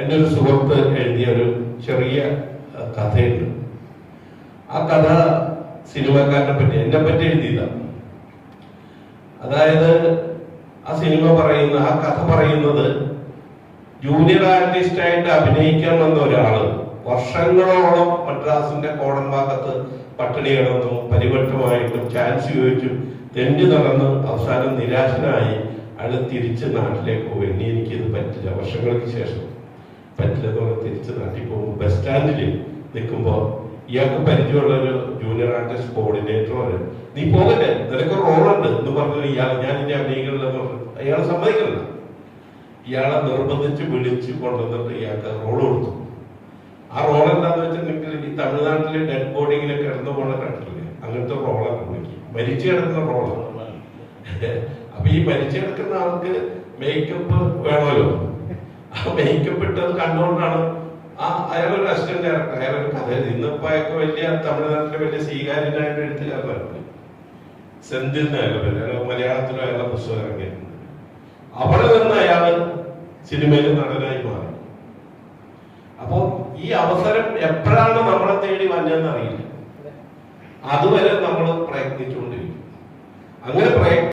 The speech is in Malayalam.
എന്റെ ഒരു സുഹൃത്ത് എഴുതിയ ഒരു ചെറിയ കഥയുണ്ട്. ആ കഥ സിനിമക്കാരനെ പറ്റി എന്നെ പറ്റി എഴുതിയതാണ് അതായത് ആ സിനിമ പറയുന്ന ആ കഥ പറയുന്നത് ജൂനിയർ ആർട്ടിസ്റ്റായിട്ട് അഭിനയിക്കാൻ വന്ന ഒരാൾ വർഷങ്ങളോളം മദ്രാസിന്റെ കോടൻ ഭാഗത്ത് പട്ടിണി കിടന്നും പരിവട്ടമായിട്ടും ചാൻസ് ചോദിച്ചും തെണ്ടി നടന്ന് അവസാനം നിരാശനായി അയാൾ തിരിച്ച് നാട്ടിലേക്ക് പോയി. ഇനി എനിക്കിത് പറ്റില്ല. വർഷങ്ങൾക്ക് ശേഷം. പറ്റില്ല എന്ന് പറഞ്ഞ് തിരിച്ച് നാട്ടിൽ ബസ് സ്റ്റാൻഡിൽ നിൽക്കുമ്പോൾ ഇയാൾക്ക് പരിചയമുള്ള ഒരു ജൂനിയർ ആർട്ടിസ്റ്റ് കോർഡിനേറ്റർ പറയും നീ പോകട്ടെ നിനക്ക് റോളുണ്ട് എന്ന് പറഞ്ഞു ഇയാൾ ഞാൻ ഇനി അഭിനയിക്കണില്ലെന്ന് പറഞ്ഞു അയാൾ സമ്മതിക്കണില്ല ഇയാളെ നിർബന്ധിച്ച് വിളിച്ച് കൊണ്ടുവന്നിട്ട് ഇയാൾക്ക് റോൾ കൊടുത്തു. ആ റോൾ എന്താന്ന് വെച്ചിട്ടുണ്ടെങ്കിൽ ഈ തമിഴ്നാട്ടിലെ ഡെഡ് ബോഡിയിലൊക്കെ കിടന്നു പോണ കണ്ടില്ലേ അങ്ങനത്തെ റോളാണ് പുള്ളിക്ക്. മരിച്ചു കിടക്കുന്ന റോളാണ് അപ്പൊ ഈ മരിച്ചു കിടക്കുന്ന ആൾക്ക് മേക്കപ്പ് വേണമല്ലോ. ഇട്ടത് കണ്ടുകൊണ്ടാണ് ആ അയാളൊരു അസിസ്റ്റന്റ് ഡയറക്ടർ അയാളൊരു കഥ എഴുതി ഇന്നിപ്പോ വലിയ തമിഴ്നാട്ടിലെ വലിയ സ്വീകാര്യനായിട്ട് എഴുത്തുകാരനായിരുന്നു സെന്തിൽ അയാൾ മലയാളത്തിലും അയാളുടെ പുസ്തകം ഇറങ്ങിയിരുന്നു അവിടെ നിന്ന് അയാൾ സിനിമയിൽ നടനായി മാറി. അപ്പോ ഈ അവസരം എപ്പോഴാണ് നമ്മളെ തേടി വന്നതെന്ന് അറിയില്ല. അതുവരെ നമ്മൾ പ്രയത്നിച്ചുകൊണ്ടിരിക്കും. അങ്ങനെ പ്രയത്നം